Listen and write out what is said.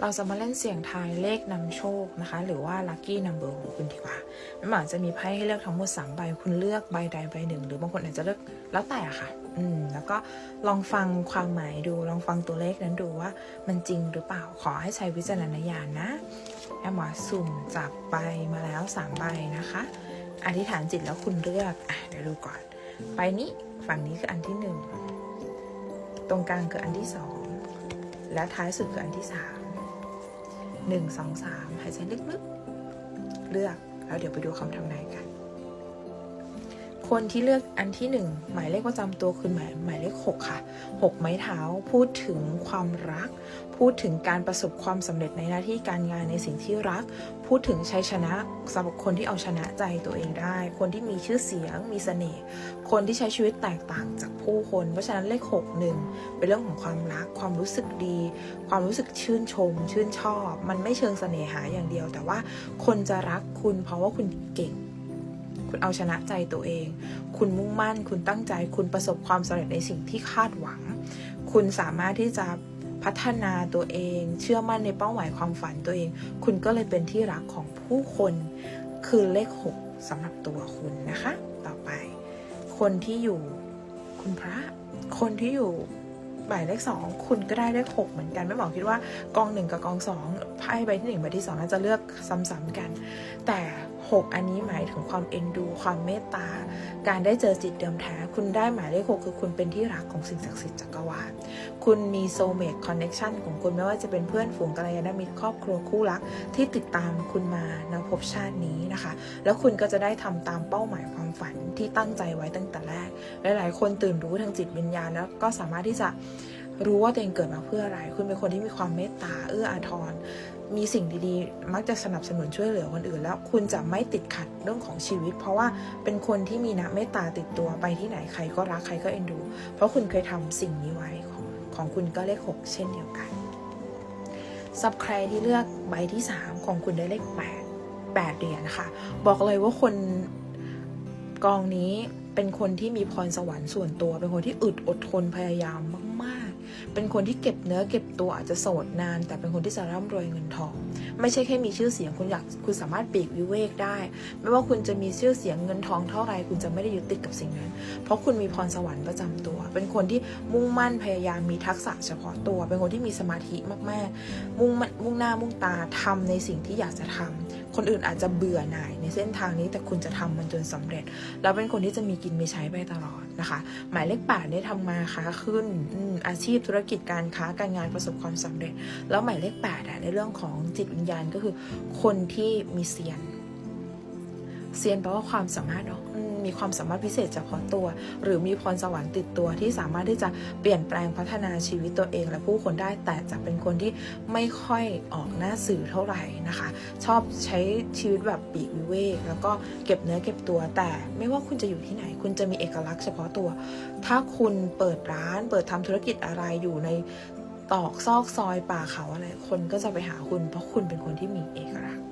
เราจะมาเล่นเสียงทายเลขนำโชคนะคะ หรือว่า lucky number ของคุณดีกว่ามันอาจจะมีไพ่ให้เลือกทั้งหมด3ใบคุณเลือกใบใดใบหนึ่ง หรือบางคนอาจจะเลือกแล้วแต่ค่ะ อืมแล้วก็ลองฟังความหมายดู ลองฟังตัวเลขนั้นดูว่ามันจริงหรือเปล่าขอให้ใช้วิจารณญาณนะแอมหมอสุ่มจับใบมาแล้ว3ใบนะคะ อธิษฐานจิตแล้วคุณเลือกอะเดี๋ยวดูก่อนใบนี้ฝั่งนี้คืออันที่หนึ่งตรงกลางคืออันที่สองและท้ายสุดคืออันที่สามหนึ่งสองสามหายใจลึกๆ เลือก แล้วเดี๋ยวไปดูคำทำนายกัน คนที่เลือกอันที่หนึ่งหมายเลขประจำตัวคือหมายหมายเลขหกค่ะหกไม้เท้าพูดถึงความรัก พูดถึงการประสบความสำเร็จในหน้าที่การงานในสิ่งที่รัก พูดถึงชัยชนะสำหรับคนที่เอาชนะใจตัวเองได้ คนที่มีชื่อเสียง มีเสน่ห์คนที่ใช้ชีวิตแตกต่างจากผู้คน เพราะฉะนั้นเลขหกหนึ่งเป็นเรื่องของความรัก ความรู้สึกดี ความรู้สึกชื่นชม ชื่นชอบ มันไม่เชิงเสน่หาอย่างเดียว แต่ว่าคนจะรักคุณเพราะว่าคุณเก่ง คุณเอาชนะใจตัวเอง คุณมุ่งมั่น คุณตั้งใจ คุณประสบความสำเร็จในสิ่งที่คาดหวัง คุณสามารถที่จะพัฒนาตัวเอง เชื่อมั่นในเป้าหมายความฝันตัวเอง คุณก็เลยเป็นที่รักของผู้คน คือเลขหกสำหรับตัวคุณนะคะ ต่อไป คนที่อยู่ คุณพระ คนที่อยู่ หมายเลขสองคุณก็ได้เลขหกเหมือนกันไม่บอกคิดว่ากองหนึ่งกับกองสองไพ่ใบที่หนึ่งใบที่สองน่าจะเลือกซ้ำๆกัน แต่หกอันนี้หมายถึงความเอ็นดู ความเมตตา การได้เจอจิตเดิมแท้ คุณได้หมายเลขหกคือคุณเป็นที่รักของสิ่งศักดิ์สิทธิ์จักรวาล คุณมีโซเม e คอนเน็ชันของคุณไม่ว่าจะเป็นเพื่อนฝูงกัลยาณมิตรครอบครัวคู่รักที่ติดตามคุณมาในภพชาตินี้นะคะ แล้วคุณก็จะได้ทำตามเป้าหมายความฝันที่ตั้งใจไว้ตั้งแต่แรก หลาย ๆ คนตื่นรู้ทางจิตวิญญาณแล้วก็สามารถที่จะรู้ว่าตัวเองเกิดมาเพื่ออะไร คุณเป็นคนที่มีความเมตตาเอื้ออาทร มีสิ่งดีๆ มักจะสนับสนุนช่วยเหลือคนอื่น แล้วคุณจะไม่ติดขัดเรื่องของชีวิต เพราะว่าเป็นคนที่มีน้ำเมตตาติดตัวไปที่ไหนใครก็รักใครก็เอ็นดู เพราะคุณเคยทำสิ่งนี้ไว้ ของคุณก็เลขหกเช่นเดียวกันซับใครที่เลือกใบที่ 3 ของคุณได้เลข 8 8เหรียญนะคะบอกเลยว่าคนกองนี้เป็นคนที่มีพรสวรรค์ส่วนตัว เป็นคนที่อึดอดทนพยายามมาก เป็นคนที่เก็บเนื้อเก็บตัวอาจจะโสดนาน แต่เป็นคนที่จะร่ำรวยเงินทอง ไม่ใช่แค่มีชื่อเสียงคุณอยากคุณสามารถปีกวิเวกได้ ไม่ว่าคุณจะมีชื่อเสียงเงินทองเท่าไรคุณจะไม่ได้ยึดติดกับสิ่งนั้น เพราะคุณมีพรสวรรค์ประจำตัว เป็นคนที่มุ่งมั่นพยายามมีทักษะเฉพาะตัว เป็นคนที่มีสมาธิมากๆ มุ่งมั่นมุ่งหน้ามุ่งตาทำในสิ่งที่อยากจะทำ คนอื่นอาจจะเบื่อหน่ายในเส้นทางนี้แต่คุณจะทำมันจนสำเร็จ แล้วเป็นคนที่จะมีกินมีใช้ไปตลอดนะคะ หมายเลขแปดได้ทำมาค้าขึ้นออาชีพธุรกิจการค้าการงานประสบความสำเร็จ แล้วหมายเลขแปดในเรื่องของจิตวิญญาณก็คือ คนที่มีเซียนเซียนแปลว่าความสามารถเนาะ มีความสามารถพิเศษเฉพาะตัว หรือมีพรสวรรค์ติดตัวที่สามารถที่จะเปลี่ยนแปลงพัฒนาชีวิตตัวเอง และผู้คนได้แต่จะเป็นคนที่ไม่ค่อยออกหน้าสื่อเท่าไหร่นะคะ ชอบใช้ชีวิตแบบปีกวิเวกแล้วก็เก็บเนื้อเก็บตัว แต่ไม่ว่าคุณจะอยู่ที่ไหน คุณจะมีเอกลักษณ์เฉพาะตัว ถ้าคุณเปิดร้าน เปิดทำธุรกิจอะไรอยู่ในตอกซอกซอยป่าเขาอะไร คนก็จะไปหาคุณ เพราะคุณเป็นคนที่มีเอกลักษณ์